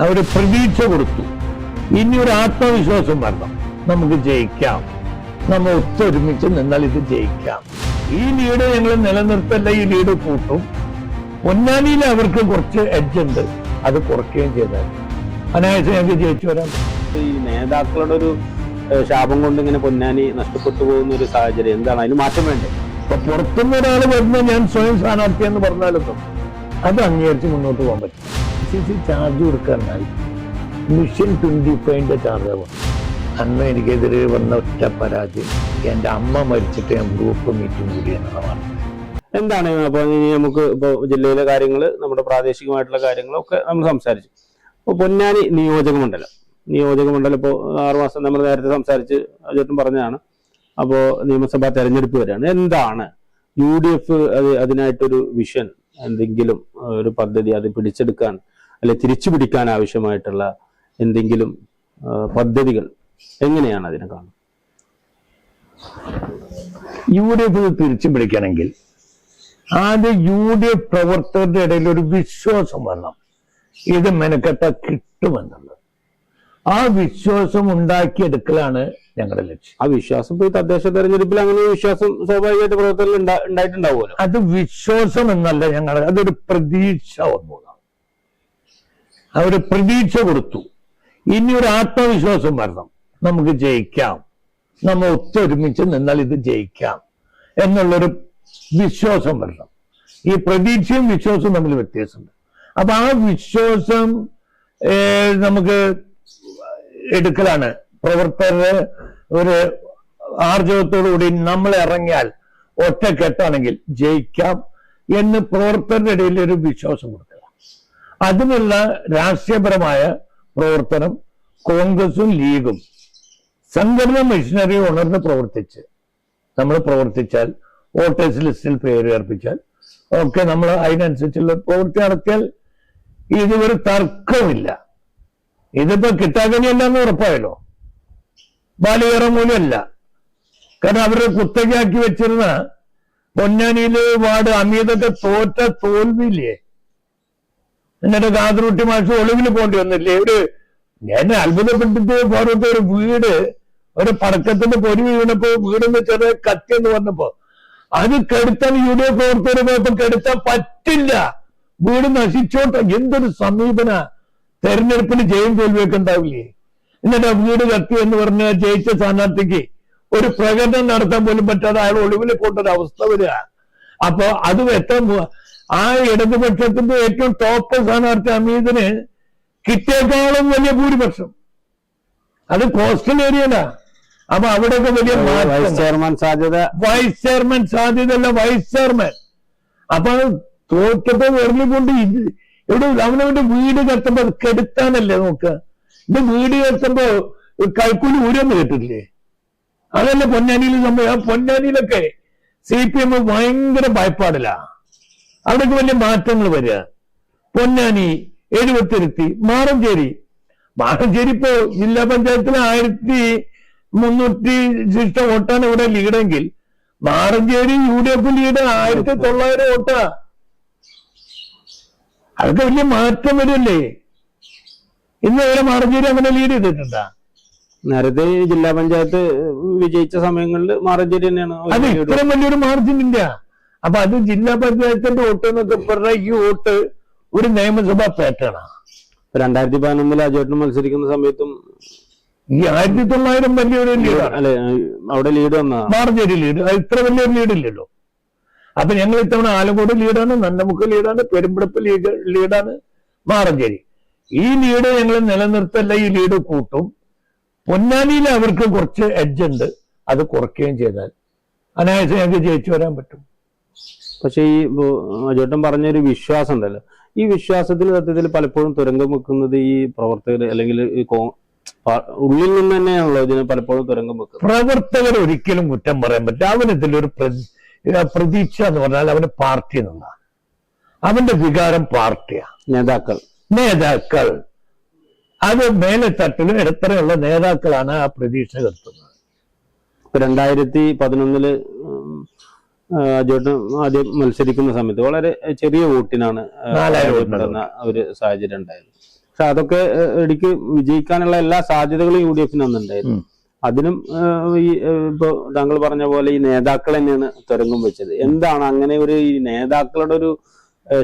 അവർ പ്രതീക്ഷ കൊടുത്തു. ഇനി ഒരു ആത്മവിശ്വാസം വരണം. നമുക്ക് ജയിക്കാം. നമ്മൾ ഒത്തൊരുമിച്ച് നിന്നാൽ ഇത് ജയിക്കാം. ഈ ലീഡ് ഞങ്ങൾ നിലനിർത്തല്ല ഈ ലീഡ് കൂട്ടും. പൊന്നാനിയിൽ അവർക്ക് കുറച്ച് എഡ്ജ് ഉണ്ട്. അത് കുറയ്ക്കുകയും ചെയ്താൽ. അനായാസം ഞങ്ങൾക്ക് ജയിച്ചു വരാം. ഈ നേതാക്കളുടെ ഒരു ശാപം കൊണ്ട് ഇങ്ങനെ പൊന്നാനി നഷ്ടപ്പെട്ടു പോകുന്ന ഒരു സാഹചര്യം എന്താണ്? അതിന് മാറ്റം വേണ്ടേ? അപ്പൊ പുറത്തുനിന്ന് ഒരാൾ വരുന്ന ഞാൻ സ്വയം സ്ഥാനാർത്ഥി എന്ന് പറഞ്ഞാലൊന്നും അത് അംഗീകരിച്ച് മുന്നോട്ട് പോകാൻ പറ്റും സി സി ചാർജ് കൊടുക്കാനായി. മിഷൻ ട്വന്റി ഫൈവിന്റെ ചാർജ് ആവും. അന്ന് എനിക്കെതിരെ വന്ന ഒറ്റ പരാജയം. എന്റെ അമ്മ മരിച്ചിട്ട് ഞാൻ ഗ്രൂപ്പ് മീറ്റിംഗ് കൂടി എന്നതാണ് എന്താണ് അപ്പൊ ഇനി നമുക്ക് ഇപ്പൊ ജില്ലയിലെ കാര്യങ്ങൾ നമ്മുടെ പ്രാദേശികമായിട്ടുള്ള കാര്യങ്ങളൊക്കെ നമ്മൾ സംസാരിച്ചു. ഇപ്പൊ പൊന്നാനി നിയോജക മണ്ഡലം. നിയോജക മണ്ഡലം ഇപ്പോൾ ആറുമാസം നമ്മൾ നേരത്തെ സംസാരിച്ച് ചേട്ടൻ പറഞ്ഞതാണ്. അപ്പോൾ നിയമസഭാ തെരഞ്ഞെടുപ്പ് വരെയാണ്. എന്താണ് യു ഡി എഫ് അത് അതിനായിട്ടൊരു വിഷൻ എന്തെങ്കിലും ഒരു പദ്ധതി അത് പിടിച്ചെടുക്കാൻ അല്ലെ തിരിച്ചു പിടിക്കാൻ ആവശ്യമായിട്ടുള്ള എന്തെങ്കിലും പദ്ധതികൾ എങ്ങനെയാണ് അതിനെ കാണുന്നത്? യു ഡി എഫ് തിരിച്ചു പിടിക്കണമെങ്കിൽ ആദ്യം യു ഡി എഫ് പ്രവർത്തകരുടെ ഇടയിൽ ഒരു വിശ്വാസം വരണം. ഇത് മെനക്കെട്ട കിട്ടുമെന്നുള്ളത്. ആ വിശ്വാസം ഉണ്ടാക്കിയെടുക്കലാണ് ഞങ്ങളുടെ ലക്ഷ്യം. ആ വിശ്വാസം ഇപ്പൊ ഈ തദ്ദേശ തെരഞ്ഞെടുപ്പിൽ അങ്ങനെ വിശ്വാസം സ്വാഭാവികമായിട്ട് പ്രവർത്തനം ഉണ്ടാ- ഉണ്ടായിട്ടുണ്ടാവുമല്ലോ. അത് വിശ്വാസം എന്നല്ല ഞങ്ങൾ അതൊരു പ്രതീക്ഷ വന്നതാണ് ആ ഒരു പ്രതീക്ഷ കൊടുത്തു. ഇനി ഒരു ആത്മവിശ്വാസം വരണം. നമുക്ക് ജയിക്കാം. നമ്മൾ ഒത്തൊരുമിച്ച് നിന്നാൽ ഇത് ജയിക്കാം എന്നുള്ളൊരു വിശ്വാസം വരണം. ഈ പ്രതീക്ഷയും വിശ്വാസവും തമ്മിൽ വ്യത്യാസമുണ്ട്. അപ്പൊ ആ വിശ്വാസം നമുക്ക് എടുക്കലാണ്. പ്രവർത്തകരുടെ ഒരു ആർജവത്തോടുകൂടി നമ്മൾ ഇറങ്ങിയാൽ ഒറ്റക്കെട്ടാണെങ്കിൽ ജയിക്കാം എന്ന് പ്രവർത്തകരുടെ ഇടയിൽ ഒരു വിശ്വാസം കൊടുക്കുക അതിനുള്ള രാഷ്ട്രീയപരമായ പ്രവർത്തനം കോൺഗ്രസും ലീഗും. സംഘടന മെഷീനറി ഉണർന്ന് പ്രവർത്തിച്ച് നമ്മൾ പ്രവർത്തിച്ചാൽ വോട്ടേഴ്സ് ലിസ്റ്റിൽ പേര് ഏർപ്പിച്ചാൽ ഒക്കെ നമ്മൾ അതിനനുസരിച്ചുള്ള പ്രവൃത്തി നടത്തിയാൽ ഇതൊരു തർക്കമില്ല ഇതിപ്പോ കിട്ടാക്കനിയല്ല എന്ന് ഉറപ്പായല്ലോ. ബാലികറ മൂലമല്ല കാരണം അവരുടെ കുത്തകയാക്കി വെച്ചിരുന്ന പൊന്നാനിയിലെ വാർഡ് അമീതൊക്കെ തോറ്റ തോൽവിയില്ലേ? എന്നിട്ട് കാതറുട്ടി മാഷ് ഒളിവിൽ പോണ്ടി വന്നില്ലേ? ഒരു ഞാൻ അത്ഭുതപ്പെട്ടിട്ട് പോരത്തെ ഒരു വീട് ഒരു പടക്കത്തിന്റെ പൊരി വീണപ്പോ വീടിന്ന് ചെറിയ കത്തി എന്ന് പറഞ്ഞപ്പോ അത് കെടുത്താൻ യു ഡി എഫ് പ്രവർത്തകർ പോയപ്പോ കെടുത്താൻ പറ്റില്ല. വീട് നശിച്ചോട്ടെ. എന്തൊരു സമീപന തെരഞ്ഞെടുപ്പിന് ജയം തോൽവിയൊക്കെ ഉണ്ടാവില്ലേ? എന്നിട്ട് വീട് കത്തി എന്ന് പറഞ്ഞ ജയിച്ച സ്ഥാനാർത്ഥിക്ക് ഒരു പ്രകടനം നടത്താൻ പോലും പറ്റാതെ അയാൾ ഒളിവിൽ പോട്ടൊരവസ്ഥ വരിക. അപ്പൊ അത് എത്താൻ ആ ഇടതുപക്ഷത്തിന്റെ ഏറ്റവും ടോപ്പ് സ്ഥാനാർത്ഥി അമീദിന് കിട്ടിയേക്കാളും വലിയ ഭൂരിപക്ഷം. അത് കോസ്റ്റൽ ഏരിയയിലാ അപ്പൊ അവിടെയൊക്കെ വലിയ വൈസ് ചെയർമാൻ സാധ്യത. വൈസ് ചെയർമാൻ സാധ്യതയല്ല വൈസ് ചെയർമാൻ അപ്പൊ തോറ്റത്തെ തോറ്റപ്പോ വെറുതെ കൊണ്ട് ഇത് ഇവിടെ അവനവന്റെ വീട് കത്തുമ്പോ കെടുത്താനല്ലേ നോക്ക് ഇത് വീട് കത്തുമ്പോ കൈക്കൂലി ഊരെന്ന് കേട്ടിട്ടില്ലേ? അതല്ല പൊന്നാനിയിൽ സംഭവം. ആ പൊന്നാനിയിലൊക്കെ സി പി എം ഭയങ്കര ഭയപ്പാടില്ല അവിടേക്ക് വലിയ മാറ്റങ്ങൾ വരിക. പൊന്നാനി എഴുപത്തിരുത്തി മാറഞ്ചേരി. മാറഞ്ചേരി ഇപ്പോ ജില്ലാ പഞ്ചായത്തിൽ ആയിരത്തി മുന്നൂറ്റി ശിഷ്ട വോട്ടാണ് ഇവിടെ ലീഡെങ്കിൽ. Maranchery U D F lead ആയിരത്തി തൊള്ളായിരം വോട്ടാ. അതൊക്കെ വലിയ മാറ്റം വരുമല്ലേ? ഇന്ന് ഇവിടെ മാറഞ്ചേരി അങ്ങനെ ലീഡ് ചെയ്തിട്ടുണ്ടാ? നേരത്തെ ജില്ലാ പഞ്ചായത്ത് വിജയിച്ച സമയങ്ങളിൽ മാറഞ്ചേരി തന്നെയാണ് അത് ഇത്രയും വലിയൊരു മാർജിൻ ഇല്ല അപ്പൊ അത് ജില്ലാ പഞ്ചായത്തിന്റെ വോട്ട് എന്നൊക്കെ പറഞ്ഞാൽ ഈ വോട്ട് ഒരു നിയമസഭാ പാറ്റേണാ. രണ്ടായിരത്തി പതിനൊന്നിൽ അജേട്ടൻ മത്സരിക്കുന്ന സമയത്തും ഈ ആയിരത്തി തൊള്ളായിരം വലിയൊരു ലീഡാണ് അവിടെ ലീഡ് മാർജരി ലീഡ് ഇത്ര വലിയൊരു ലീഡില്ലല്ലോ അപ്പൊ ഞങ്ങൾ ഇത്തവണ ആലങ്കോട് ലീഡാണ് നന്നമുക്ക് ലീഡാണ് പെരുമ്പടപ്പ് ലീഡ് ലീഡാണ് മാറഞ്ചേരി. ഈ ലീഡ് ഞങ്ങൾ നിലനിർത്തല്ല ഈ ലീഡ് കൂട്ടും. പൊന്നാനിയിൽ അവർക്ക് കുറച്ച് എഡ്ജ് ഉണ്ട്. അത് കുറയ്ക്കുകയും ചെയ്താൽ അനായാസം ഞങ്ങൾക്ക് ജയിച്ചു വരാൻ പറ്റും. പക്ഷെ ഈ ചേട്ടൻ പറഞ്ഞ ഒരു വിശ്വാസം ഉണ്ടല്ലോ ഈ വിശ്വാസത്തിൽ സത്യത്തിൽ പലപ്പോഴും തുരങ്കം വെക്കുന്നത് ഈ പ്രവർത്തകർ അല്ലെങ്കിൽ ഈ കോ- ഉള്ളിൽ നിന്ന് തന്നെയാണല്ലോ ഇതിന് പലപ്പോഴും തുരങ്കം വെക്കുന്നത്. പ്രവർത്തകർ ഒരിക്കലും കുറ്റം പറയാൻ പറ്റില്ല. അവന് ഇതിലൊരു പ്രതി- പ്രതീക്ഷ എന്ന് പറഞ്ഞാൽ അവന് പാർട്ടി എന്നുള്ള അവന്റെ വികാരം പാർട്ടിയാ. നേതാക്കൾ. നേതാക്കൾ. അത് മേലെ തട്ടിലും ഇടത്തരമുള്ള നേതാക്കളാണ് ആ പ്രതീക്ഷ കെടുത്തുന്നത്. ഇപ്പൊ രണ്ടായിരത്തി പതിനൊന്നിൽ അജോട്ടൻ ആദ്യം മത്സരിക്കുന്ന സമയത്ത് വളരെ ചെറിയ വോട്ടിനാണ് ഒരു സാഹചര്യം ഉണ്ടായത്. പക്ഷെ അതൊക്കെ ഇടയ്ക്ക് വിജയിക്കാനുള്ള എല്ലാ സാധ്യതകളും യു ഡി എഫിന് അന്നുണ്ടായിരുന്നു അതിനും ഈ ഇപ്പൊ താങ്കൾ പറഞ്ഞ പോലെ ഈ നേതാക്കൾ തന്നെയാണ് തുരങ്കം വെച്ചത്. എന്താണ് അങ്ങനെ ഒരു ഈ നേതാക്കളുടെ ഒരു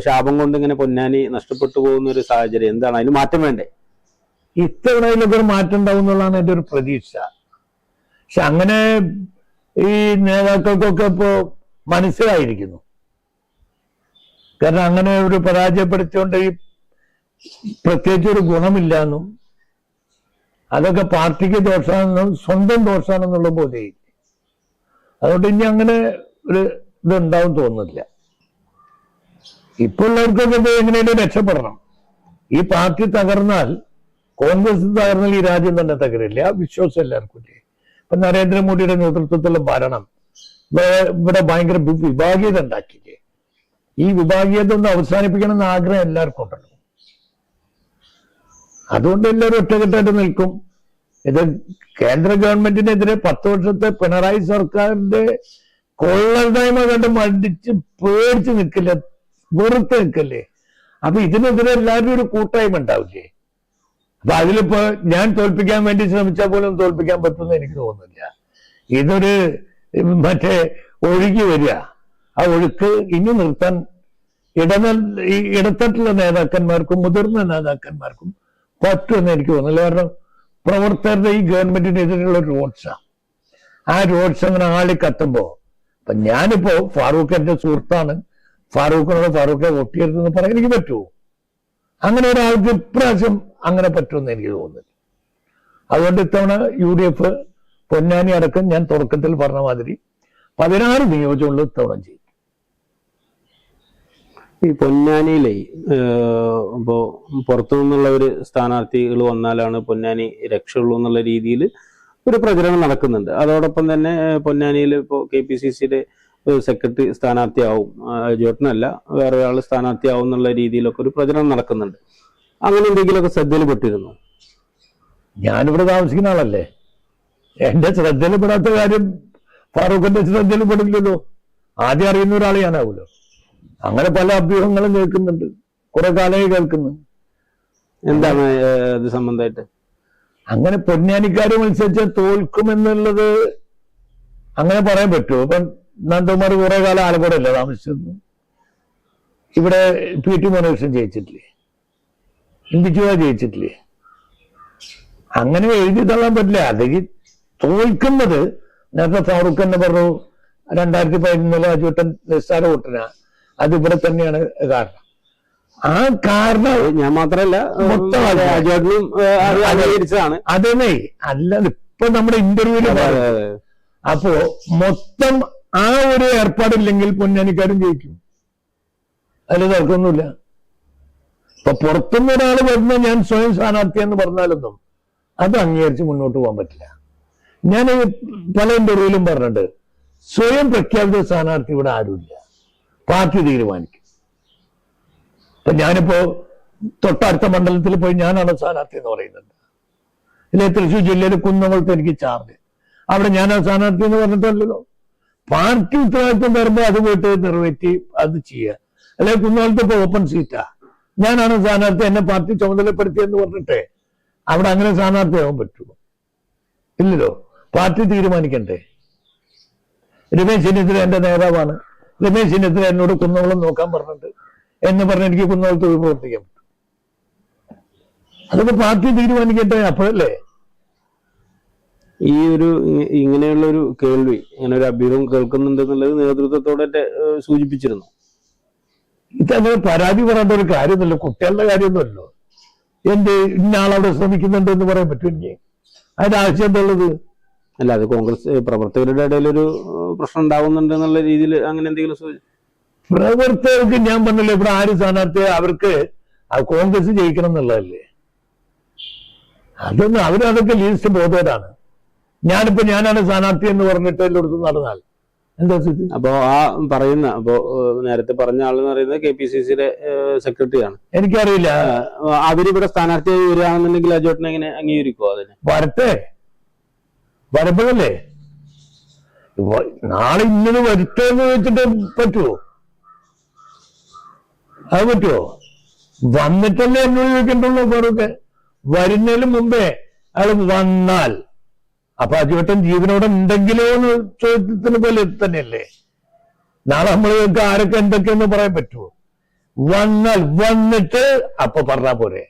ശാപം കൊണ്ട് ഇങ്ങനെ പൊന്നാനി നഷ്ടപ്പെട്ടു പോകുന്ന ഒരു സാഹചര്യം? എന്താണ് അതിന് മാറ്റം വേണ്ടേ? ഇത്തവണ ഇതിലൊക്കെ ഒരു മാറ്റം ഉണ്ടാവും എന്നുള്ളതാണ് എന്റെ ഒരു പ്രതീക്ഷ. പക്ഷെ അങ്ങനെ ഈ നേതാക്കൾക്കൊക്കെ ഇപ്പോ മനസ്സിലായിരിക്കുന്നു. കാരണം അങ്ങനെ ഒരു പരാജയപ്പെടുത്തിക്കൊണ്ട് ഈ പ്രത്യേകിച്ച് ഒരു ഗുണമില്ല എന്നും അതൊക്കെ പാർട്ടിക്ക് ദോഷമാണെന്നും സ്വന്തം ദോഷമാണെന്നുള്ള പോലെ അതുകൊണ്ട് ഇനി അങ്ങനെ ഒരു ഇതുണ്ടാവും തോന്നുന്നില്ല. ഇപ്പോൾ ഉള്ളവർക്കൊക്കെ ഇത് രക്ഷപ്പെടണം. ഈ പാർട്ടി തകർന്നാൽ കോൺഗ്രസ് തകർന്നാൽ ഈ രാജ്യം തന്നെ തകരില്ല. വിശ്വാസം എല്ലാവർക്കും ഇല്ലേ? ഇപ്പൊ നരേന്ദ്രമോദിയുടെ നേതൃത്വത്തിലുള്ള ഭരണം ഇവിടെ- ഭയങ്കര വിഭാഗീയത ഉണ്ടാക്കിയില്ലേ? ഈ വിഭാഗീയത ഒന്ന് അവസാനിപ്പിക്കണം എന്ന ആഗ്രഹം എല്ലാവർക്കും ഉണ്ടല്ലോ. അതുകൊണ്ട് എല്ലാവരും ഒറ്റക്കെട്ടായിട്ട് നിൽക്കും. ഇത് കേന്ദ്ര ഗവൺമെന്റിനെതിരെ പത്ത് വർഷത്തെ പിണറായി സർക്കാരിന്റെ കൊള്ളരുതായ്മ കണ്ട് മടിച്ച് പേടിച്ച് നിൽക്കില്ല. വെറുത്ത് നിൽക്കല്ലേ? അപ്പൊ ഇതിനെതിരെ എല്ലാവരും ഒരു കൂട്ടായ്മ ഉണ്ടാവില്ലേ? അപ്പൊ അതിലിപ്പോ ഞാൻ തോൽപ്പിക്കാൻ വേണ്ടി ശ്രമിച്ചാൽ പോലും തോൽപ്പിക്കാൻ പറ്റുമെന്ന് എനിക്ക് തോന്നുന്നില്ല. ഇതൊരു മറ്റേ ഒഴുകി വരിക. ആ ഒഴുക്ക് ഇനി നിർത്താൻ ഇടനൽ ഈ ഇടത്തട്ടുള്ള നേതാക്കന്മാർക്കും മുതിർന്ന നേതാക്കന്മാർക്കും പറ്റുമെന്ന് എനിക്ക് തോന്നുന്നില്ല. കാരണം പ്രവർത്തകരുടെ ഈ ഗവൺമെന്റിനെതിരെയുള്ള റോഡ്സാ ആ റോഡ്സ് അങ്ങനെ ആളി കത്തുമ്പോ അപ്പൊ ഞാനിപ്പോ ഫാറൂഖ് എന്റെ സുഹൃത്താണ്. ഫാറൂഖിനോട് ഫാറൂഖെ വോട്ടിയരുതെന്ന് പറയാൻ എനിക്ക് പറ്റുമോ അങ്ങനെ ഒരാൾക്ക് ഇപ്രാവശ്യം അങ്ങനെ പറ്റുമെന്ന് എനിക്ക് തോന്നുന്നില്ല. അതുകൊണ്ട് ഇത്തവണ യു ഡി എഫ് പൊന്നാനി അടക്കം ഞാൻ തുടക്കത്തിൽ പറഞ്ഞ മാതിരി പതിനാറ് നിയോജകങ്ങളിൽ ഇത്തവണ ചെയ്യും ഈ പൊന്നാനിയിലെ ഇപ്പോ പുറത്തു നിന്നുള്ള ഒരു സ്ഥാനാർത്ഥികൾ വന്നാലാണ് പൊന്നാനി രക്ഷയുള്ളൂ എന്നുള്ള രീതിയിൽ ഒരു പ്രചരണം നടക്കുന്നുണ്ട്. അതോടൊപ്പം തന്നെ പൊന്നാനിയിൽ ഇപ്പോൾ കെ പി സി സിയുടെ സെക്രട്ടറി സ്ഥാനാർത്ഥിയാവും. ജോട്ടനല്ല വേറെ ഒരാൾ സ്ഥാനാർത്ഥിയാവും എന്നുള്ള രീതിയിലൊക്കെ ഒരു പ്രചരണം നടക്കുന്നുണ്ട്. അങ്ങനെ എന്തെങ്കിലുമൊക്കെ ശ്രദ്ധയിൽപ്പെട്ടിരുന്നു ഞാനിവിടെ താമസിക്കുന്ന ആളല്ലേ? എന്റെ ശ്രദ്ധയിൽപ്പെടാത്ത കാര്യം ഫാറൂഖിന്റെ ശ്രദ്ധയിൽപ്പെടില്ലല്ലോ. ആദ്യം അറിയുന്ന ഒരാൾ ഞാനാവുമല്ലോ അങ്ങനെ പല അഭ്യൂഹങ്ങളും കേൾക്കുന്നുണ്ട്. കുറെ കാലമായി കേൾക്കുന്നു. എന്താണ് ഇത് സംബന്ധമായിട്ട്? അങ്ങനെ പൊന്നാനിക്കാര് മത്സരിച്ച് തോൽക്കുമെന്നുള്ളത് അങ്ങനെ പറയാൻ പറ്റുമോ? ഇപ്പം നന്ദകുമാർ കുറെ കാലം ആലപ്പുഴ അല്ലേ താമസിച്ചിരുന്നു. ഇവിടെ പി ടി മോനകൃഷ്ണൻ ജയിച്ചിട്ടില്ലേ? ഇന്ത്യ ജയിച്ചിട്ടില്ലേ? അങ്ങനെ എഴുതി തള്ളാൻ പറ്റില്ല. അത് തോൽക്കുന്നത് നേരത്തെ ഫാറൂഖ് തന്നെ പറഞ്ഞു രണ്ടായിരത്തി പതിനൊന്നിലെ അജുട്ടൻ നിസ്സാര വോട്ടിനാ. അത് ഇവിടെ തന്നെയാണ് കാരണം. ആ കാരണം ഞാൻ മാത്രമല്ല മൊത്തം ആൾക്കാര്. അംഗീകരിച്ചതാണ്. അതേ അല്ല ഇപ്പൊ നമ്മുടെ ഇന്റർവ്യൂൽ അപ്പോ മൊത്തം ആ ഒരു ഏർപ്പാടില്ലെങ്കിൽ പൊന്നാനിക്കാരും ജയിക്കും. അതിൽ തർക്കമൊന്നുമില്ല. ഇപ്പൊ പുറത്തുനിന്ന് ഒരാൾ വരുന്ന ഞാൻ സ്വയം സ്ഥാനാർത്ഥി എന്ന് പറഞ്ഞാലൊന്നും അത് അംഗീകരിച്ച് മുന്നോട്ട് പോകാൻ പറ്റില്ല. ഞാൻ പല ഇന്റർവ്യൂലും പറഞ്ഞിട്ടുണ്ട്. സ്വയം പ്രഖ്യാപിത സ്ഥാനാർത്ഥി ഇവിടെ ആരുമില്ല. പാർട്ടി തീരുമാനിക്കും. ഇപ്പൊ ഞാനിപ്പോ തൊട്ടടുത്ത മണ്ഡലത്തിൽ പോയി ഞാനാണ് സ്ഥാനാർത്ഥി എന്ന് പറയുന്നുണ്ട് അല്ലെ തൃശ്ശൂർ ജില്ലയിൽ കുന്നംകുളത്ത് എനിക്ക് ചാർജ്. അവിടെ ഞാൻ ആ സ്ഥാനാർത്ഥി എന്ന് പറഞ്ഞിട്ടല്ലല്ലോ. പാർട്ടി ഉത്തരവാദിത്വം വരുമ്പോൾ അത് പോയിട്ട് നിറവേറ്റി അത് ചെയ്യുക. അല്ലെ കുന്നംകുളത്ത് ഇപ്പൊ ഓപ്പൺ സീറ്റാ ഞാനാണ് സ്ഥാനാർത്ഥി എന്നെ പാർട്ടി ചുമതലപ്പെടുത്തിയെന്ന് പറഞ്ഞിട്ടേ. അവിടെ അങ്ങനെ സ്ഥാനാർത്ഥിയാവാൻ പറ്റുമോ? ഇല്ലല്ലോ. പാർട്ടി തീരുമാനിക്കണ്ടേ? രമേശ് ചെന്നിത്തല എന്റെ നേതാവാണ്. രമേശ് ചെന്നിത്തല എന്നോട് കുന്നോളം നോക്കാൻ പറഞ്ഞിട്ട് എന്ന് പറഞ്ഞ് എനിക്ക് കുന്നംകുളത്ത് പോയി പ്രവർത്തിക്കാൻ പറ്റും അതൊക്കെ പാർട്ടി തീരുമാനിക്കട്ടെ അപ്പോഴല്ലേ? ഈ ഒരു ഇങ്ങനെയുള്ള ഒരു കേൾവി ഇങ്ങനെ ഒരു അഭ്യൂഹം കേൾക്കുന്നുണ്ടെന്നുള്ളത് നേതൃത്വത്തോടെ സൂചിപ്പിച്ചിരുന്നു. ഇതങ്ങനെ പരാതി പറയേണ്ട ഒരു കാര്യമൊന്നുമല്ലോ. കുട്ടികളുടെ കാര്യമൊന്നുമല്ലോ. എന്ത് ഇന്ന ആളവിടെ ശ്രമിക്കുന്നുണ്ട് എന്ന് പറയാൻ പറ്റും എനിക്ക് അതിന്റെ ആവശ്യം എന്തുള്ളത് അല്ല അത് കോൺഗ്രസ് പ്രവർത്തകരുടെ ഇടയിൽ ഒരു പ്രശ്നം ഉണ്ടാവുന്നുണ്ട് എന്നുള്ള രീതിയിൽ അങ്ങനെ എന്തെങ്കിലും പ്രവർത്തകർക്ക് ഞാൻ പറഞ്ഞല്ലോ ഇവിടെ ആര് സ്ഥാനാർത്ഥി അവർക്ക് കോൺഗ്രസ് ജയിക്കണം എന്നുള്ളതല്ലേ? അതൊന്നും അവരതൊക്കെ ലീസ്റ്റ് ബോധവരാണ് ഞാനിപ്പോ ഞാനാണ് സ്ഥാനാർത്ഥി എന്ന് പറഞ്ഞിട്ട് എല്ലായിടത്തും നടന്നാൽ. എന്താ സ്ഥിതി? അപ്പോ ആ പറയുന്ന അപ്പോ നേരത്തെ പറഞ്ഞ ആളെന്ന് പറയുന്നത് കെ പി സി സിയുടെ സെക്രട്ടറിയാണ്. എനിക്കറിയില്ല. അവരിവിടെ സ്ഥാനാർത്ഥിയായി വരികയാണെന്നുണ്ടെങ്കിൽ അജോട്ടിനെ എങ്ങനെ അംഗീകരിക്കുമോ അതിന്? വരട്ടെ. വരപ്പോഴല്ലേ നാളെ ഇന്നത് വരുത്തേന്ന് വെച്ചിട്ട് പറ്റുമോ അത് പറ്റുമോ വന്നിട്ടല്ലേ എന്നോട് ചോദിക്കണ്ടുള്ളൂ പേരൊക്കെ വരുന്നതിന് മുമ്പേ അയാൾ വന്നാൽ. അപ്പൊ അജുവട്ടൻ ജീവനോടെ ഉണ്ടെങ്കിലോ എന്ന് ചോദ്യത്തിന് പോലെ തന്നെയല്ലേ? നാളെ നമ്മൾ ആരൊക്കെ എന്തൊക്കെയെന്ന് പറയാൻ പറ്റുമോ വന്നാൽ വന്നിട്ട് അപ്പൊ പറഞ്ഞാ പോരെ.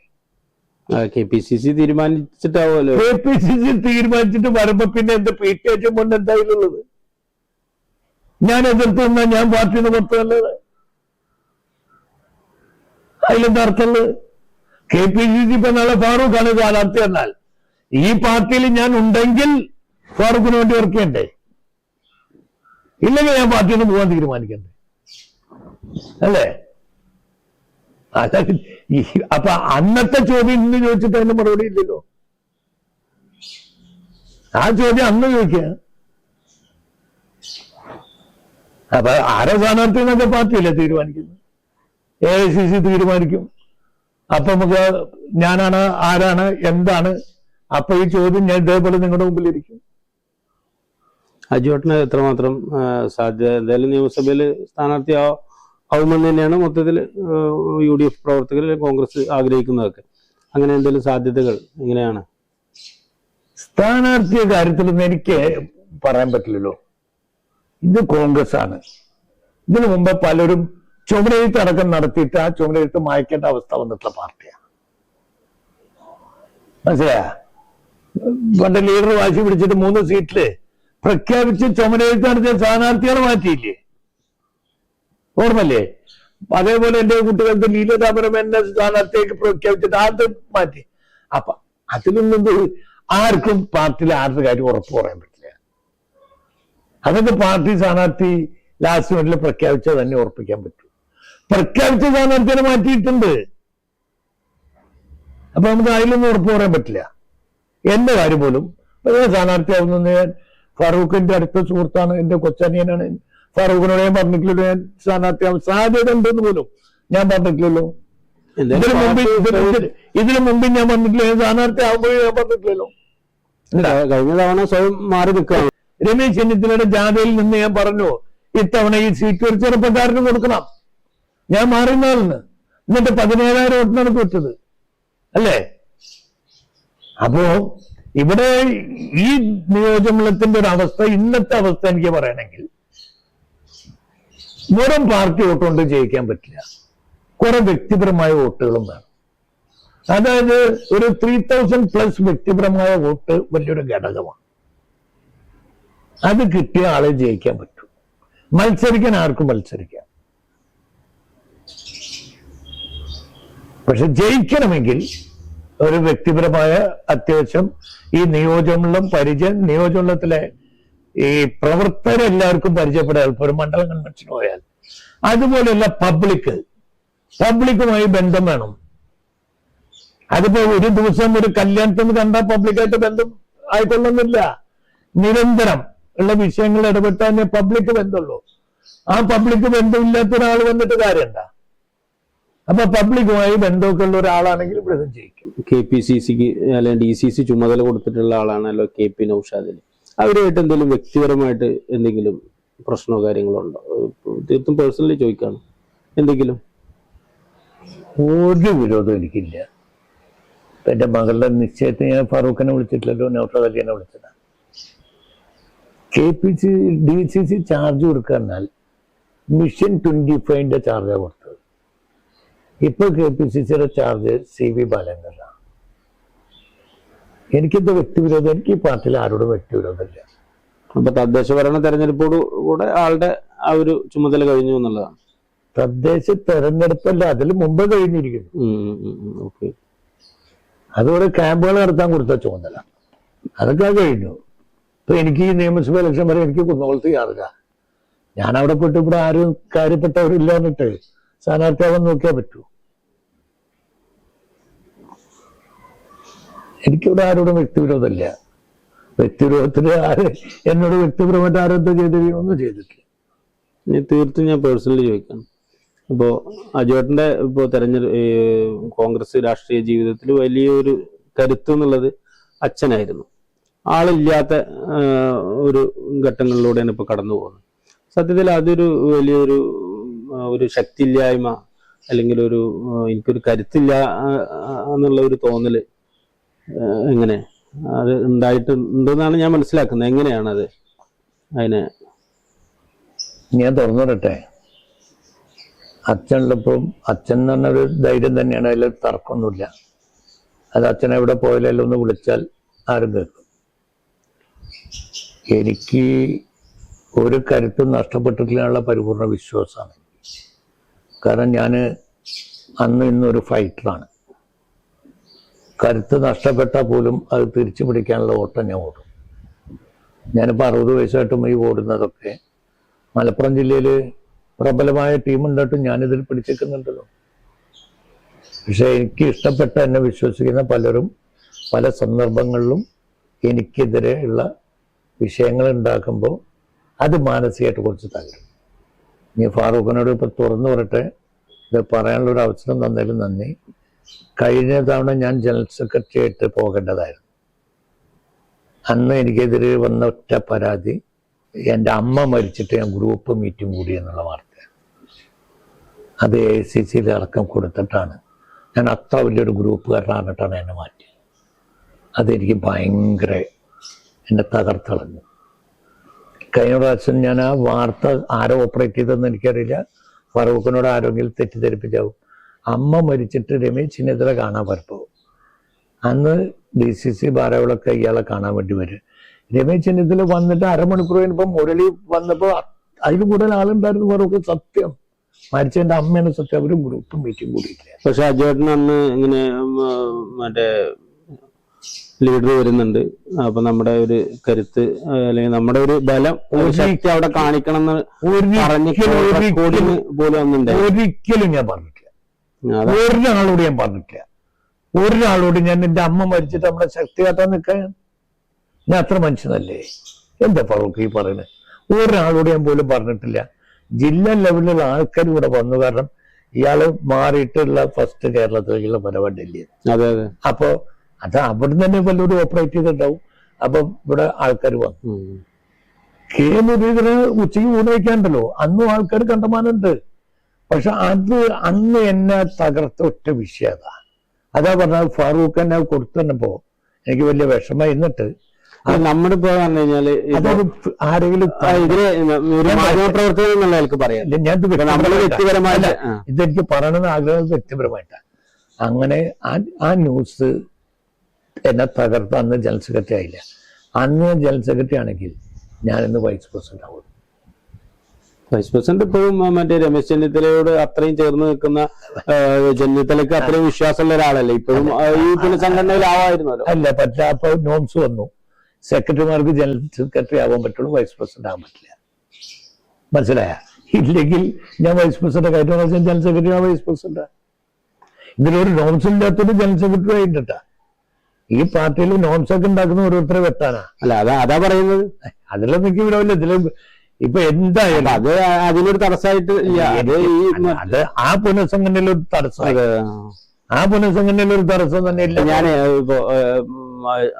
കെ പി സി സി തീരുമാനിച്ചിട്ടാവുമല്ലോ. കെ പി സി സി തീരുമാനിച്ചിട്ട് വരുമ്പോ പിന്നെ എന്റെ പി ടി എച്ച് മുന്നേ എന്തായാലുള്ളത് ഞാൻ എതിർത്ത് ഞാൻ പാർട്ടിയിൽ നിന്ന് പുറത്തല്ലത് അതിലെന്താ അർത്ഥമുള്ളത്? കെ പി സി സി ഇപ്പൊ നാളെ ഫാറൂഖാണ് സ്ഥാനാർത്ഥി എന്നാൽ ഈ പാർട്ടിയിൽ ഞാൻ ഉണ്ടെങ്കിൽ ഫാറൂഖിന് വേണ്ടി വർക്ക് ഇല്ലെങ്കിൽ ഞാൻ പാർട്ടിയിൽ നിന്ന് പോകാൻ തീരുമാനിക്കണ്ടേ? അല്ലേ? അതായത് അപ്പൊ അന്നത്തെ ചോദ്യം ഇന്ന് ചോദിച്ചിട്ട് അതിന് മറുപടി ഇല്ലല്ലോ. ആ ചോദ്യം അന്ന് ചോദിക്കുക. അപ്പൊ ആരോ സ്ഥാനാർത്ഥി എന്നൊക്കെ പാർട്ടിയല്ലേ തീരുമാനിക്കുന്നത്? എ ഐ സി സി തീരുമാനിക്കും. അപ്പൊ നമുക്ക് ഞാനാണ് ആരാണ് എന്താണ്? അപ്പൊ ഈ ചോദ്യം ഞാൻ ഇതേപോലെ നിങ്ങളുടെ മുമ്പിലിരിക്കും അജുവേട്ടന് എത്രമാത്രം സാധ്യത? എന്തായാലും നിയമസഭയിൽ സ്ഥാനാർത്ഥിയാവോ ആവുമെന്ന് തന്നെയാണ് മൊത്തത്തിൽ യു ഡി എഫ് പ്രവർത്തകർ കോൺഗ്രസ് ആഗ്രഹിക്കുന്നതൊക്കെ. അങ്ങനെ എന്തെങ്കിലും സാധ്യതകൾ എങ്ങനെയാണ് സ്ഥാനാർത്ഥിയുടെ കാര്യത്തിൽ എനിക്ക് പറയാൻ പറ്റില്ലല്ലോ. ഇത് കോൺഗ്രസ് ആണ് ഇതിനു മുമ്പ് പലരും ചുമരെഴുത്ത് അടക്കം നടത്തിയിട്ട് ആ ചുമരെഴുത്ത് മായ്ക്കേണ്ട അവസ്ഥ വന്നിട്ടുള്ള പാർട്ടിയാണ് മനസ്സിലായ? പണ്ട് ലീഡർ വാശി പിടിച്ചിട്ട് മൂന്ന് സീറ്റിൽ പ്രഖ്യാപിച്ച് ചുമരെഴുത്ത് നടത്തിയ സ്ഥാനാർത്ഥികളെ മാറ്റിയില്ലേ? ഓർമ്മല്ലേ അതേപോലെ എന്റെ കുട്ടികൾക്ക് ലീലതാപരം എന്നെ സ്ഥാനാർത്ഥിയൊക്കെ പ്രഖ്യാപിച്ചിട്ട് അത് മാറ്റി. അപ്പൊ അതിലൊന്നും ആർക്കും പാർട്ടിയിൽ ആരുടെ കാര്യം ഉറപ്പ് പറയാൻ പറ്റില്ല. അതൊക്കെ പാർട്ടി സ്ഥാനാർത്ഥി ലാസ്റ്റ് മിനിറ്റിൽ പ്രഖ്യാപിച്ചാൽ തന്നെ ഉറപ്പിക്കാൻ പറ്റൂ. പ്രഖ്യാപിച്ച സ്ഥാനാർത്ഥിയെ മാറ്റിയിട്ടുണ്ട്. അപ്പൊ നമുക്ക് അതിലൊന്നും ഉറപ്പ് പറയാൻ പറ്റില്ല. എന്റെ കാര്യം പോലും സ്ഥാനാർത്ഥിയാവുന്ന ഞാൻ ഫാറൂഖിന്റെ അടുത്ത സുഹൃത്താണ് എന്റെ കൊച്ചനിയനാണ് ഫാറൂഖിനോട് ഞാൻ പറഞ്ഞിട്ടില്ലല്ലോ ഞാൻ സ്ഥാനാർത്ഥിയാവും സാധ്യത ഉണ്ടെന്ന് പോലും ഞാൻ പറഞ്ഞിട്ടില്ലല്ലോ. ഇതിനു മുമ്പ് ഇതിന് മുമ്പ് ഞാൻ പറഞ്ഞിട്ടില്ല. ഞാൻ സ്ഥാനാർത്ഥി ആവുമ്പോഴേ ഞാൻ പറഞ്ഞിട്ടില്ലല്ലോ. കഴിഞ്ഞ തവണ സ്വയം മാറി നിൽക്കുക രമേശ് ചെന്നിത്തലയുടെ ജാഥയിൽ നിന്ന് ഞാൻ പറഞ്ഞു ഇത്തവണ ഈ സീറ്റ് ഒരു ചെറുപ്പക്കാരന് കൊടുക്കണം. ഞാൻ മാറുന്നാളിന് എന്നിട്ട് പതിനേഴായിരം വോട്ടിനാണ് തോറ്റത്. അല്ലേ? അപ്പോ ഇവിടെ ഈ നിയോജമണ്ഡലത്തിന്റെ ഒരു അവസ്ഥ ഇന്നത്തെ അവസ്ഥ എനിക്ക് പറയണമെങ്കിൽ വെറും പാർട്ടി വോട്ട് കൊണ്ട് ജയിക്കാൻ പറ്റില്ല. കുറെ വ്യക്തിപരമായ വോട്ടുകളും വേണം. അതായത് ഒരു ത്രീ തൗസൻഡ് പ്ലസ് വ്യക്തിപരമായ വോട്ട് വലിയൊരു ഘടകമാണ്. അത് കിട്ടിയ ആളെ ജയിക്കാൻ പറ്റും. മത്സരിക്കാൻ ആർക്കും മത്സരിക്കാം. പക്ഷെ ജയിക്കണമെങ്കിൽ ഒരു വ്യക്തിപരമായ അത്യാവശ്യം ഈ നിയോജകമുള്ള പരിചയം നിയോജകമണ്ഡലത്തിലെ ഈ പ്രവർത്തകരെല്ലാവർക്കും പരിചയപ്പെടാൻ എളുപ്പം ഒരു മണ്ഡലം കൺവെൻഷൻ പോയാൽ. അതുപോലെയുള്ള പബ്ലിക് പബ്ലിക്കുമായി ബന്ധം വേണം. അതിപ്പോ ഒരു ദിവസം ഒരു കല്യാണത്തിന് കണ്ട പബ്ലിക്കായിട്ട് ബന്ധം ആയിക്കൊള്ളുന്നില്ല നിരന്തരം ഉള്ള വിഷയങ്ങൾ ഇടപെട്ടാൽ പബ്ലിക് ബന്ധമുള്ളൂ ആ പബ്ലിക് ബന്ധമില്ലാത്ത ഒരാൾ വന്നിട്ട് കാര്യണ്ട. അപ്പൊ പബ്ലിക്കുമായി ബന്ധമൊക്കെ ഉള്ള ഒരാളാണെങ്കിൽ ഇവിടെ ചെയ്യിക്കും കെ പി സി സിക്ക് അല്ലെങ്കിൽ ഡി സി സി ചുമതല കൊടുത്തിട്ടുള്ള ആളാണല്ലോ കെ പി നൌഷാദിന്. അവരുമായിട്ട് എന്തെങ്കിലും വ്യക്തിപരമായിട്ട് എന്തെങ്കിലും പ്രശ്നമോ കാര്യങ്ങളോ ഉണ്ടോ? തീർത്തും പേഴ്സണലി ചോദിക്കാണ്. എന്തെങ്കിലും? ഒരു വിരോധം എനിക്കില്ല. എന്റെ മകളുടെ നിശ്ചയത്തിന് ഞാൻ ഫാറൂഖിനെ വിളിച്ചിട്ടില്ലല്ലോ നൗഷാദ് അലിയെ വിളിച്ചത്. K P C D C C charge കൊടുക്കാന്നാൽ mission twenty ഫൈവിന്റെ ചാർജാണ് കൊടുത്തത്. ഇപ്പൊ കെ പി സി സിയുടെ ചാർജ് സി വി ബാലങ്കറാണ് എനിക്കെന്താ വ്യക്തിവിരോധം? എനിക്ക് ഈ പാർട്ടിയിൽ ആരോടും വ്യക്തിവിരോധമില്ല. അപ്പൊ തദ്ദേശ ഭരണ തെരഞ്ഞെടുപ്പോട് കൂടെ ആളുടെ ആ ഒരു ചുമതല കഴിഞ്ഞു എന്നുള്ളതാണ്. തദ്ദേശ തെരഞ്ഞെടുപ്പല്ല അതിൽ മുമ്പ് കഴിഞ്ഞിരിക്കുന്നു. അതുപോലെ ക്യാമ്പുകൾ നടത്താൻ കൊടുത്ത ചുമതല. അതൊക്കെ കഴിഞ്ഞു. ഇപ്പൊ എനിക്ക് ഈ നിയമസഭ ഇലക്ഷൻ വരെ എനിക്ക് കുന്നകുളത്ത് യാറുക ഞാൻ അവിടെ പോയിട്ട് ഇവിടെ ആരും കാര്യപ്പെട്ടവരില്ല എന്നിട്ട് സ്ഥാനാർത്ഥിയാവാൻ നോക്കിയാൽ പറ്റൂ. എനിക്കിവിടെ ആരോടും വ്യക്തിവിരോധമില്ല. വ്യക്തിവിരോധത്തിൽ ആര് എന്നോട് വ്യക്തിപരമായിട്ട് ആരെന്തോ ചെയ്തിരിക്കും ഒന്നും ചെയ്തിട്ടില്ല. ഇനി തീർത്തും ഞാൻ പേഴ്സണലി ചോദിക്കാം. ഇപ്പോ അജുവേട്ടന്റെ ഇപ്പോ തെരഞ്ഞെടുപ്പ് കോൺഗ്രസ് രാഷ്ട്രീയ ജീവിതത്തിൽ വലിയൊരു കരുത്ത് എന്നുള്ളത് അച്ഛനായിരുന്നു. ആളില്ലാത്ത ഒരു ഘട്ടങ്ങളിലൂടെയാണ് ഇപ്പൊ കടന്നു പോകുന്നത്. സത്യത്തിൽ അതൊരു വലിയൊരു ഒരു ശക്തിയില്ലായ്മ അല്ലെങ്കിൽ ഒരു എനിക്കൊരു കരുത്തില്ല എന്നുള്ള ഒരു തോന്നൽ എങ്ങനെ? അത് ഉണ്ടായിട്ട് ഉണ്ടെന്നാണ് ഞാൻ മനസ്സിലാക്കുന്നത്. എങ്ങനെയാണ് അത് അതിനെ? ഞാൻ തുറന്നിടട്ടെ അച്ഛനുള്ളപ്പം അച്ഛൻ എന്ന് പറഞ്ഞൊരു ധൈര്യം തന്നെയാണ്. അതിൽ തർക്കമൊന്നുമില്ല. അത് അച്ഛൻ എവിടെ പോയാലും ഒന്ന് വിളിച്ചാൽ ആരും കേൾക്കും. എനിക്ക് ഒരു കരുത്തും നഷ്ടപ്പെട്ടിട്ടില്ല പരിപൂർണ വിശ്വാസമാണ്. കാരണം ഞാൻ അന്ന് ഇന്നൊരു ഫൈറ്ററാണ് കരുത്ത് നഷ്ടപ്പെട്ടാൽ പോലും അത് തിരിച്ചു പിടിക്കാനുള്ള ഓട്ടം ഞാൻ ഓടും. ഞാനിപ്പോൾ അറുപത് വയസ്സായിട്ടും ഈ ഓടുന്നതൊക്കെ മലപ്പുറം ജില്ലയിൽ പ്രബലമായ ടീമുണ്ടായിട്ടും ഞാനിതിൽ പിടിച്ചേക്കുന്നുണ്ടല്ലോ. പക്ഷെ എനിക്ക് ഇഷ്ടപ്പെട്ട എന്നെ വിശ്വസിക്കുന്ന പലരും പല സന്ദർഭങ്ങളിലും എനിക്കെതിരെ ഉള്ള വിഷയങ്ങൾ ഉണ്ടാക്കുമ്പോൾ അത് മാനസികമായിട്ട് കുറച്ച് തകരും. ഇനി ഫാറൂഖിനോട് ഇപ്പോൾ തുറന്നു പറയട്ടെ ഇത് പറയാനുള്ള ഒരു അവസരം തന്നതിലും നന്ദി. കഴിഞ്ഞ തവണ ഞാൻ ജനറൽ സെക്രട്ടറി ആയിട്ട് പോകേണ്ടതായിരുന്നു. അന്ന് എനിക്കെതിരെ വന്ന ഒറ്റ പരാതി എന്റെ അമ്മ മരിച്ചിട്ട് ഞാൻ ഗ്രൂപ്പ് മീറ്റിംഗ് കൂടി എന്നുള്ള വാർത്ത. അത് എ സി സിയിൽ അടക്കം കൊടുത്തിട്ടാണ്. ഞാൻ അത്ര വലിയൊരു ഗ്രൂപ്പുകാരനാകട്ടാണ് എന്നെ മാറ്റിയത്. അതെനിക്ക് ഭയങ്കര എന്നെ തകർത്തളഞ്ഞു കഴിഞ്ഞ പ്രാവശ്യം ഞാൻ ആ വാർത്ത ആരോ ഓപ്പറേറ്റ് ചെയ്തതെന്ന് എനിക്കറിയില്ല. ഫറൂഖിനോട് ആരോഗ്യം തെറ്റിദ്ധരിപ്പിച്ചാവും. അമ്മ മരിച്ചിട്ട് രമേശിനെതിരെ കാണാൻ പറ്റപ്പോ അന്ന് ഡി സി സി ബാറവിളൊക്കെ ഇയാളെ കാണാൻ വേണ്ടി വരും. രമേശ് ചെന്നിത്തല വന്നിട്ട് അരമണിക്കൂർ കഴിഞ്ഞപ്പോൾ മുരളി വന്നപ്പോ അതിൽ കൂടുതൽ ആളുണ്ടായിരുന്നു പറഞ്ഞു സത്യം. മരിച്ചതിന്റെ അമ്മയാണ് സത്യം. അവർ ഗ്രൂപ്പ് മീറ്റിംഗ് കൂടിയിട്ടില്ല. പക്ഷെ അജേട്ടൻ അന്ന് ഇങ്ങനെ മറ്റേ ലീഡർ വരുന്നുണ്ട്. അപ്പൊ നമ്മുടെ ഒരു കരുത്ത് അല്ലെങ്കിൽ നമ്മുടെ ഒരു ബലം ശക്തി അവിടെ കാണിക്കണം എന്ന് പറഞ്ഞ് ഒരിക്കലും ഞാൻ അതാ ഒരാളോട് ഞാൻ പറഞ്ഞിട്ടില്ല. ഒരാളോട് ഞാൻ എന്റെ അമ്മ മരിച്ചിട്ട് നമ്മളെ ശക്തി കാട്ടാൻ നിൽക്കാൻ ഞാൻ അത്ര മനുഷ്യനല്ലേ? എന്താ ഫറൂഖ് ഈ പറയുന്നത്? ഒരാളോട് ഞാൻ പോലും പറഞ്ഞിട്ടില്ല. ജില്ലാ ലെവലിലുള്ള ആൾക്കാർ ഇവിടെ വന്നു കാരണം ഇയാൾ മാറിയിട്ടുള്ള ഫസ്റ്റ് കേരളത്തിലേക്കുള്ള പരിപാടി അല്ലേ അതെ അതെ. അപ്പോ അത് അവിടെ തന്നെ വല്ലവരും ഓപ്പറേറ്റ് ചെയ്തിട്ടുണ്ടാവും. അപ്പൊ ഇവിടെ ആൾക്കാർ വന്നു. കെ മുരളീധരന് ഉച്ചയ്ക്ക് ഊണ് വയ്ക്കാണ്ടല്ലോ അന്നും ആൾക്കാർ കണ്ടമാനുണ്ട് പക്ഷെ അത് അന്ന് എന്നെ തകർത്ത ഒറ്റ വിഷയം അതാ അതാ പറഞ്ഞത് ഫാറൂഖ് എന്നെ കൊടുത്തപ്പോ എനിക്ക് വലിയ വിഷമം എന്നിട്ട് നമ്മുടെ ഇപ്പൊ പറഞ്ഞു കഴിഞ്ഞാൽ ആരെങ്കിലും. ഇതെനിക്ക് പറയണമെന്ന് ആഗ്രഹം വ്യക്തിപരമായിട്ടാണ് അങ്ങനെ ആ ന്യൂസ് എന്നെ തകർത്ത അന്ന് ജനറൽ സെക്രട്ടറി ആയില്ല. അന്ന് ഞാൻ ജനറൽ സെക്രട്ടറി ആണെങ്കിൽ ഞാൻ ഇന്ന് വൈസ് പ്രസിഡന്റ് ആവും വൈസ് പ്രസിഡന്റ് ഇപ്പോഴും മറ്റേ രമേശ് ചെന്നിത്തലയോട് അത്രയും ചേർന്ന് നിൽക്കുന്ന ചെന്നിത്തലക്ക് അത്രയും വിശ്വാസമുള്ള ഒരാളല്ലേ? ഇപ്പോഴും ഈ പുനഃസംഘടനയിലാവായിരുന്നല്ലോ അല്ല പറ്റില്ല അപ്പൊ നോംസ് വന്നു. സെക്രട്ടറിമാർക്ക് ജനറൽ സെക്രട്ടറി ആവാൻ പറ്റുള്ളൂ വൈസ് പ്രസിഡന്റ് ആവാൻ പറ്റില്ല. മനസ്സിലായ? ഇല്ലെങ്കിൽ ഞാൻ വൈസ് പ്രസിഡന്റ് കഴിഞ്ഞ പ്രാവശ്യം ജനറൽ സെക്രട്ടറി ആ. വൈസ് പ്രസിഡന്റ് ഇതിലൊരു നോംസ് ഇല്ലാത്തൊരു ജനറൽ സെക്രട്ടറി ആയിട്ടാ ഈ പാർട്ടിയിൽ നോംസ് ഒക്കെ ഉണ്ടാക്കുന്ന ഓരോരുത്തരെ വെട്ടാനാ. അല്ല അതാ അതാ പറയുന്നത്. അതിലൊന്നും എനിക്ക് വിടവില്ല ഇതിൽ ഇപ്പൊ എന്തായാലും അത് അതിലൊരു തടസ്സമായിട്ട് അത് ഈ അത് ആ പുനഃസംഘടനയിലൊരു തടസ്സം ആ പുനഃസംഘടനയിലൊരു തടസ്സം തന്നെ ഇല്ല. ഞാൻ ഇപ്പോ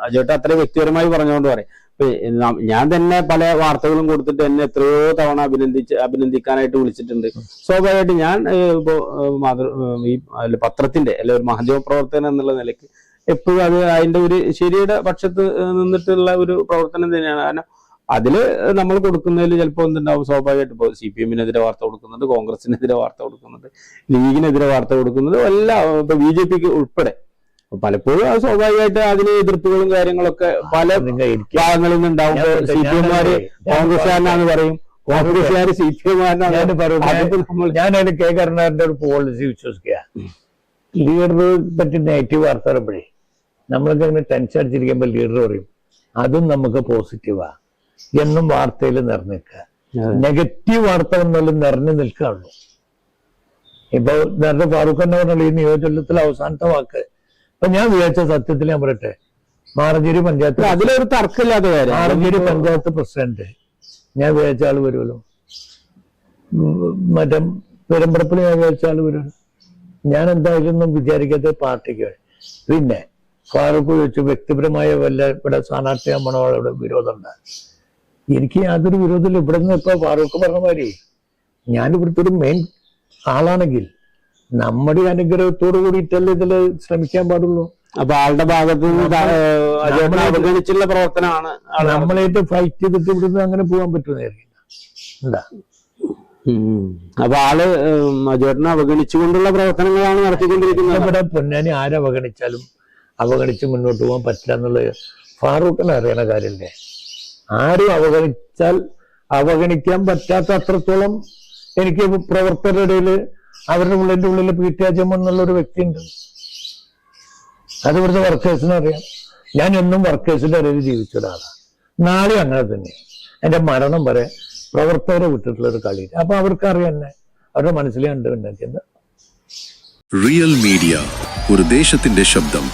അജോട്ട് അത്ര വ്യക്തിപരമായി പറഞ്ഞുകൊണ്ട് പറയാം. ഞാൻ തന്നെ പല വാർത്തകളും കൊടുത്തിട്ട് എന്നെ എത്രയോ തവണ അഭിനന്ദിച്ച് അഭിനന്ദിക്കാനായിട്ട് വിളിച്ചിട്ടുണ്ട്. സ്വാഭാവികമായിട്ട് ഞാൻ ഇപ്പോ മാതൃ ഈ പത്രത്തിന്റെ അല്ലെ ഒരു മാധ്യമ പ്രവർത്തകൻ എന്നുള്ള നിലയ്ക്ക് എപ്പോഴും അത് അതിന്റെ ഒരു ശരിയുടെ പക്ഷത്ത് നിന്നിട്ടുള്ള ഒരു പ്രവർത്തനം തന്നെയാണ്. കാരണം അതിൽ നമ്മൾ കൊടുക്കുന്നതിൽ ചിലപ്പോൾ എന്തുണ്ടാവും? സ്വാഭാവികമായിട്ട് ഇപ്പോൾ സി പി എമ്മിനെതിരെ വാർത്ത കൊടുക്കുന്നുണ്ട് കോൺഗ്രസിനെതിരെ വാർത്ത കൊടുക്കുന്നുണ്ട് ലീഗിനെതിരെ വാർത്ത കൊടുക്കുന്നത് എല്ലാം ഇപ്പൊ ബി ജെ പിക്ക് ഉൾപ്പെടെ. പലപ്പോഴും അത് സ്വാഭാവികമായിട്ട് അതിന് എതിർപ്പുകളും കാര്യങ്ങളൊക്കെ പല ഭാഗങ്ങളിൽ നിന്നുണ്ടാവും ഞാൻ- സി പി എമ്മാര് കോൺഗ്രസ് കോൺഗ്രസ്സുകാരനാന്ന് പറയും. കോൺഗ്രസ്കാര് സി പി എമ്മാരനാണ് ഞാൻ പറഞ്ഞു അതിപ്പോ കെ കരുണാകരന്റെ ഒരു പോളിസി വിശ്വസിക്കുക. ലീഡറെ പറ്റി നെഗറ്റീവ് വാർത്ത പറയുമ്പോഴേ നമ്മളൊക്കെ അങ്ങനെ ടെൻഷൻ അടിച്ചിരിക്കുമ്പോൾ ലീഡർ പറയും അതും നമുക്ക് പോസിറ്റീവാ എന്നും വാർത്തയിൽ നിറഞ്ഞു നിൽക്കുക നെഗറ്റീവ് വാർത്ത എന്നാലും നിറഞ്ഞു നിൽക്കുകയുള്ളൂ. ഇപ്പൊ നേരത്തെ ഫാറൂഖ് തന്നെ പറഞ്ഞല്ലോ ഈ നിയോജകത്തിൽ അവസാനത്തെ വാക്ക്. ഇപ്പൊ ഞാൻ വിചാരിച്ച സത്യത്തിൽ ഞാൻ പറയട്ടെ മാറഞ്ചേരി പഞ്ചായത്ത് അതിലൊരു തർക്കമില്ലാതെ മാറഞ്ചേരി പഞ്ചായത്ത് പ്രസിഡന്റ് ഞാൻ വിചാരിച്ച ആൾ വരുമല്ലോ. മറ്റേ പെരുമ്പറപ്പിൽ ഞാൻ വിചാരിച്ച ആൾ വരുമല്ലോ. ഞാൻ എന്തായാലും വിചാരിക്കാത്ത പാർട്ടിക്ക് പിന്നെ ഫാറൂഖ് ചോദിച്ചു വ്യക്തിപരമായ വല്ല ഇവിടെ സ്ഥാനാർത്ഥിയാകുമ്പോഴോ അവിടെ വിരോധം വിരോധമുണ്ട്? എനിക്ക് യാതൊരു വിരോധമില്ല. ഇവിടെ നിന്ന് ഇപ്പൊ ഫാറൂഖ് പറഞ്ഞ മാതിരി ഞാൻ ഇവിടുത്തെ ഒരു മെയിൻ ആളാണെങ്കിൽ നമ്മുടെ അനുഗ്രഹത്തോട് കൂടിയിട്ടല്ലേ ഇതിൽ ശ്രമിക്കാൻ പാടുള്ളൂ. അപ്പൊ ആളുടെ ഭാഗത്ത് അവഗണിച്ചുള്ള പ്രവർത്തനമാണ് നമ്മളായിട്ട് ഫൈറ്റ് ചെയ്തിട്ട് ഇവിടുന്ന് അങ്ങനെ പോകാൻ പറ്റുന്ന എന്താ. അപ്പൊ ആൾ അജേട്ടനെ അവഗണിച്ചുകൊണ്ടുള്ള പ്രവർത്തനങ്ങളാണ് നടത്തിക്കൊണ്ടിരിക്കുന്നത്. ഇവിടെ പൊന്നാനി ആരവഗണിച്ചാലും അവഗണിച്ച് മുന്നോട്ട് പോകാൻ പറ്റില്ല എന്നുള്ളത് ഫാറൂഖിനെ അറിയണ കാര്യല്ലേ? ആരും അവഗണിച്ചാൽ അവഗണിക്കാൻ പറ്റാത്ത അത്രത്തോളം എനിക്ക് പ്രവർത്തകരുടെ ഇടയിൽ അവരുടെ ഉള്ളിന്റെ ഉള്ളിൽ പി ടി അജമ്മ എന്നുള്ള ഒരു വ്യക്തിയുണ്ട്. അത് ഇവിടുത്തെ വർക്കേഴ്സിന് അറിയാം. ഞാൻ എന്നും വർക്കേഴ്സിന്റെ ഇടയിൽ ജീവിച്ച ഒരാളാണ് നാളെ അങ്ങനെ തന്നെ. എന്റെ മരണം വരെ പ്രവർത്തകരെ വിട്ടിട്ടുള്ള ഒരു കളി അപ്പൊ അവർക്ക് അറിയാം എന്നെ. അവരുടെ മനസ്സിലെ ഉണ്ട് ഉണ്ടാക്കിയത് റിയൽ മീഡിയ ഒരു ദേശത്തിന്റെ ശബ്ദം.